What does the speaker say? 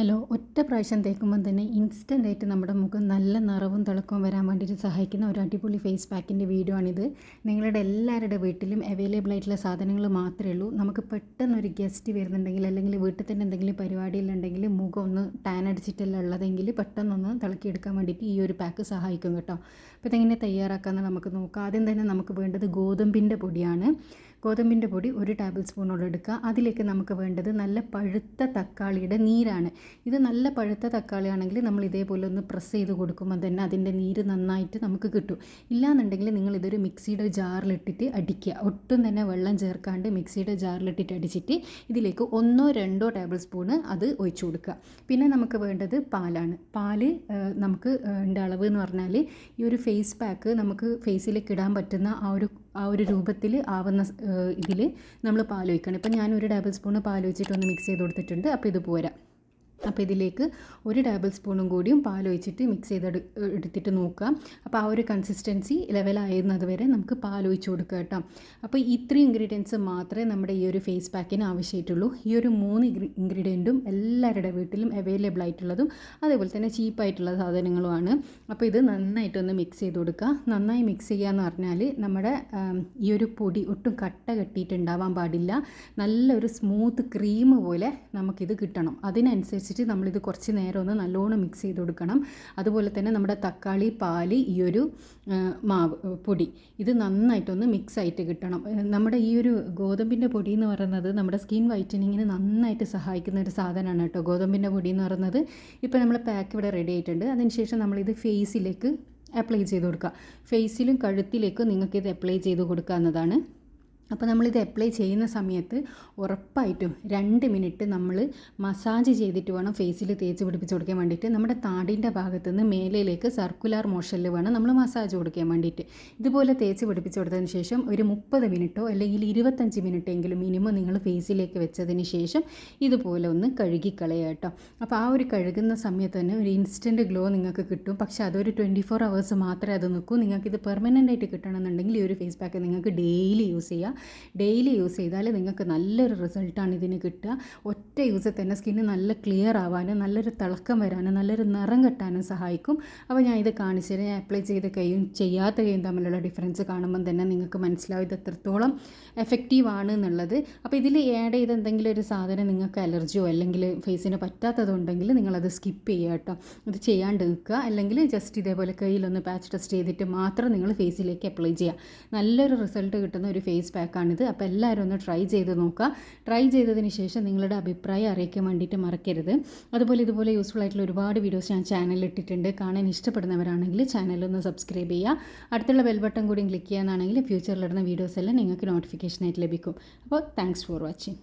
Hello ഒറ്റ പ്രാവശ്യം തേക്കുമ്പോൾ തന്നെ ഇൻസ്റ്റന്റ് ആയിട്ട് നമ്മുടെ മുഖം നല്ല നിറവും തിളക്കവും വരാൻ വേണ്ടിയിട്ട് സഹായിക്കുന്ന ഒരു അടിപൊളി ഫേസ് പാക്കിന്റെ വീഡിയോ ആണിത്. നിങ്ങളുടെ എല്ലാവരുടെ വീട്ടിലും അവൈലബിൾ ആയിട്ടുള്ള സാധനങ്ങൾ മാത്രമേ ഉള്ളൂ. നമുക്ക് പെട്ടെന്ന് ഒരു ഗസ്റ്റ് വരുന്നുണ്ടെങ്കിൽ അല്ലെങ്കിൽ വീട്ടിൽ തന്നെ എന്തെങ്കിലും പരിപാടിയിലുണ്ടെങ്കിൽ മുഖം ഒന്ന് ടാൻ അടിച്ചിട്ടല്ല ഉള്ളതെങ്കിൽ പെട്ടെന്നൊന്ന് തിളക്കിയെടുക്കാൻ വേണ്ടിയിട്ട് ഈ ഒരു പാക്ക് സഹായിക്കും കേട്ടോ. അപ്പോൾ ഇതെങ്ങനെ തയ്യാറാക്കാമെന്ന് നമുക്ക് നോക്കാം. ആദ്യം തന്നെ നമുക്ക് വേണ്ടത് ഗോതമ്പിന്റെ പൊടിയാണ്. ഗോതമ്പിന്റെ പൊടി ഒരു ടേബിൾ സ്പൂണോളം എടുക്കുക. അതിലേക്ക് നമുക്ക് വേണ്ടത് നല്ല പഴുത്ത തക്കാളിയുടെ നീരാണ്. ഇത് നല്ല പഴുത്ത തക്കാളിയാണെങ്കിൽ നമ്മൾ ഇതേപോലെ ഒന്ന് പ്രസ് ചെയ്ത് കൊടുക്കുമ്പോൾ തന്നെ അതിന്റെ നീര് നന്നായിട്ട് നമുക്ക് കിട്ടും. ഇല്ലാന്നുണ്ടെങ്കിൽ നിങ്ങൾ ഇതൊരു മിക്സിയുടെ ജാറിലിട്ടിട്ട് അടിക്കുക. ഒട്ടും തന്നെ വെള്ളം ചേർക്കാണ്ട് മിക്സിയുടെ ജാറിലിട്ടിട്ട് അടിച്ചിട്ട് ഇതിലേക്ക് ഒന്നോ രണ്ടോ ടേബിൾ സ്പൂണ് അത് ഒഴിച്ചു കൊടുക്കുക. പിന്നെ നമുക്ക് വേണ്ടത് പാലാണ്. പാൽ നമുക്ക് ഉണ്ട് അളവ് എന്ന് പറഞ്ഞാൽ ഈ ഒരു ഫേസ് പാക്ക് നമുക്ക് ഫേസിലേക്ക് ഇടാൻ പറ്റുന്ന ആ ഒരു ആ ഒരു രൂപത്തിൽ ആവുന്ന ഇതിൽ നമ്മൾ പാലൊഴിക്കണം ഇപ്പം ഞാൻ ഒരു ടേബിൾ സ്പൂണ് പാൽ ഒഴിച്ചിട്ടൊന്ന് മിക്സ് ചെയ്ത് കൊടുത്തിട്ടുണ്ട്. അപ്പോൾ ഇത് പോരാ. അപ്പോൾ ഇതിലേക്ക് ഒരു ടേബിൾ സ്പൂണും കൂടിയും പാലൊഴിച്ചിട്ട് മിക്സ് ചെയ്ത് എടുത്തിട്ട് നോക്കുക. അപ്പോൾ ആ ഒരു കൺസിസ്റ്റൻസി ലെവലായിരുന്നത് വരെ നമുക്ക് പാലൊഴിച്ച് കൊടുക്കുക കേട്ടോ. അപ്പോൾ ഇത്രയും ഇൻഗ്രീഡിയൻസ് മാത്രമേ നമ്മുടെ ഈ ഒരു ഫേസ് പാക്കിന് ആവശ്യമായിട്ടുള്ളൂ. ഈ ഒരു മൂന്ന് ഇൻഗ്രീഡിയന്റും എല്ലാവരുടെ വീട്ടിലും അവൈലബിൾ ആയിട്ടുള്ളതും അതേപോലെ തന്നെ ചീപ്പായിട്ടുള്ള സാധനങ്ങളുമാണ്. അപ്പോൾ ഇത് നന്നായിട്ടൊന്ന് മിക്സ് ചെയ്ത് കൊടുക്കുക. നന്നായി മിക്സ് ചെയ്യുക എന്ന് പറഞ്ഞാൽ നമ്മുടെ ഈ ഒരു പൊടി ഒട്ടും കട്ട കെട്ടിയിട്ടുണ്ടാവാൻ പാടില്ല. നല്ലൊരു സ്മൂത്ത് ക്രീം പോലെ നമുക്കിത് കിട്ടണം. അതിനനുസരിച്ച് വെച്ചിട്ട് നമ്മളിത് കുറച്ച് നേരം ഒന്ന് നല്ലോണം മിക്സ് ചെയ്ത് കൊടുക്കണം. അതുപോലെ തന്നെ നമ്മുടെ തക്കാളി പാൽ ഈ ഒരു മാവ് പൊടി ഇത് നന്നായിട്ടൊന്ന് മിക്സ് ആയിട്ട് കിട്ടണം. നമ്മുടെ ഈ ഒരു ഗോതമ്പിന്റെ പൊടി എന്ന് പറയുന്നത് നമ്മുടെ സ്കിൻ വൈറ്റനിങ്ങിന് നന്നായിട്ട് സഹായിക്കുന്ന ഒരു സാധനമാണ് കേട്ടോ. ഗോതമ്പിന്റെ പൊടി എന്ന് പറയുന്നത് ഇപ്പോൾ നമ്മൾ പാക്ക് ഇവിടെ റെഡി ആയിട്ടുണ്ട്. അതിനുശേഷം നമ്മളിത് ഫേസിലേക്ക് അപ്ലൈ ചെയ്ത് കൊടുക്കുക. ഫേസിലും കഴുത്തിലേക്കും നിങ്ങൾക്കിത് അപ്ലൈ ചെയ്ത് കൊടുക്കാവുന്നതാണ് അപ്പോൾ നമ്മളിത് അപ്ലൈ ചെയ്യുന്ന സമയത്ത് ഉറപ്പായിട്ടും രണ്ട് മിനിറ്റ് നമ്മൾ മസാജ് ചെയ്തിട്ട് വേണം ഫേസിൽ തേച്ച് പിടിപ്പിച്ച് കൊടുക്കാൻ വേണ്ടിയിട്ട്. നമ്മുടെ താടിന്റെ ഭാഗത്ത് നിന്ന് മേലയിലേക്ക് സർക്കുലർ മോഷനിൽ വേണം നമ്മൾ മസാജ് കൊടുക്കാൻ വേണ്ടിയിട്ട്. ഇതുപോലെ തേച്ച് പിടിപ്പിച്ച് കൊടുത്തതിന് ശേഷം ഒരു മുപ്പത് മിനിറ്റോ അല്ലെങ്കിൽ ഇരുപത്തഞ്ച് മിനിറ്റ് എങ്കിലും മിനിമം നിങ്ങൾ ഫേസിലേക്ക് വെച്ചതിന് ശേഷം ഇതുപോലെ ഒന്ന് കഴുകിക്കളയുക കേട്ടോ. അപ്പോൾ ആ ഒരു കഴുകുന്ന സമയത്ത് തന്നെ ഒരു ഇൻസ്റ്റന്റ് ഗ്ലോ നിങ്ങൾക്ക് കിട്ടും. പക്ഷേ അതൊരു ട്വന്റി ഫോർ അവേഴ്സ് മാത്രമേ അത് നിൽക്കൂ. നിങ്ങൾക്കിത് പെർമനന്റ് ആയിട്ട് കിട്ടണമെന്നുണ്ടെങ്കിൽ ഈ ഒരു ഫേസ് പാക്ക് നിങ്ങൾക്ക് ഡെയിലി യൂസ് ചെയ്യുക ഡെയിലി യൂസ് ചെയ്താൽ നിങ്ങൾക്ക് നല്ലൊരു റിസൾട്ടാണ് ഇതിന് കിട്ടുക. ഒറ്റ യൂസിൽ തന്നെ സ്കിന്ന് നല്ല ക്ലിയർ ആവാനും നല്ലൊരു തിളക്കം വരാനും നല്ലൊരു നിറം കെട്ടാനും സഹായിക്കും. അപ്പോൾ ഞാൻ ഇത് കാണിച്ചു തരാം. അപ്ലൈ ചെയ്ത കൈയും ചെയ്യാത്ത കൈയും തമ്മിലുള്ള ഡിഫറൻസ് കാണുമ്പം തന്നെ നിങ്ങൾക്ക് മനസ്സിലാവും ഇത് എത്രത്തോളം എഫക്റ്റീവ് ആണ് എന്നുള്ളത്. അപ്പോൾ ഇതിൽ ആഡ് ചെയ്ത എന്തെങ്കിലും ഒരു സാധനം നിങ്ങൾക്ക് അലർജിയോ അല്ലെങ്കിൽ ഫേസിന് പറ്റാത്തതുണ്ടെങ്കിൽ നിങ്ങളത് സ്കിപ്പ് ചെയ്യുക കേട്ടോ. ഇത് ചെയ്യാണ്ട് നിൽക്കുക. അല്ലെങ്കിൽ ജസ്റ്റ് ഇതേപോലെ കയ്യിലൊന്ന് പാച്ച് ടെസ്റ്റ് ചെയ്തിട്ട് മാത്രം നിങ്ങൾ ഫേസിലേക്ക് അപ്ലൈ ചെയ്യുക. നല്ലൊരു റിസൾട്ട് കിട്ടുന്ന ഒരു ഫേസ് പാക്ക് പാക്കാണിത് അപ്പോൾ എല്ലാവരും ഒന്ന് ട്രൈ ചെയ്ത് നോക്കുക. ട്രൈ ചെയ്തതിന് ശേഷം നിങ്ങളുടെ അഭിപ്രായം അറിയിക്കാൻ വേണ്ടിയിട്ട് മറക്കരുത്. അതുപോലെ ഇതുപോലെ യൂസ്ഫുൾ ആയിട്ടുള്ള ഒരുപാട് വീഡിയോസ് ഞാൻ ചാനലിൽ ഇട്ടിട്ടുണ്ട്. കാണാൻ ഇഷ്ടപ്പെടുന്നവരാണെങ്കിൽ ചാനലൊന്ന് സബ്സ്ക്രൈബ് ചെയ്യുക. അടുത്തുള്ള ബെൽ ബട്ടൺ കൂടി ക്ലിക്ക് ചെയ്യാനാണെങ്കിൽ ഫ്യൂച്ചറിലിടുന്ന വീഡിയോസ് എല്ലാം നിങ്ങൾക്ക് നോട്ടിഫിക്കേഷനായിട്ട് ലഭിക്കും. അപ്പോൾ താങ്ക്സ് ഫോർ വാച്ചിങ്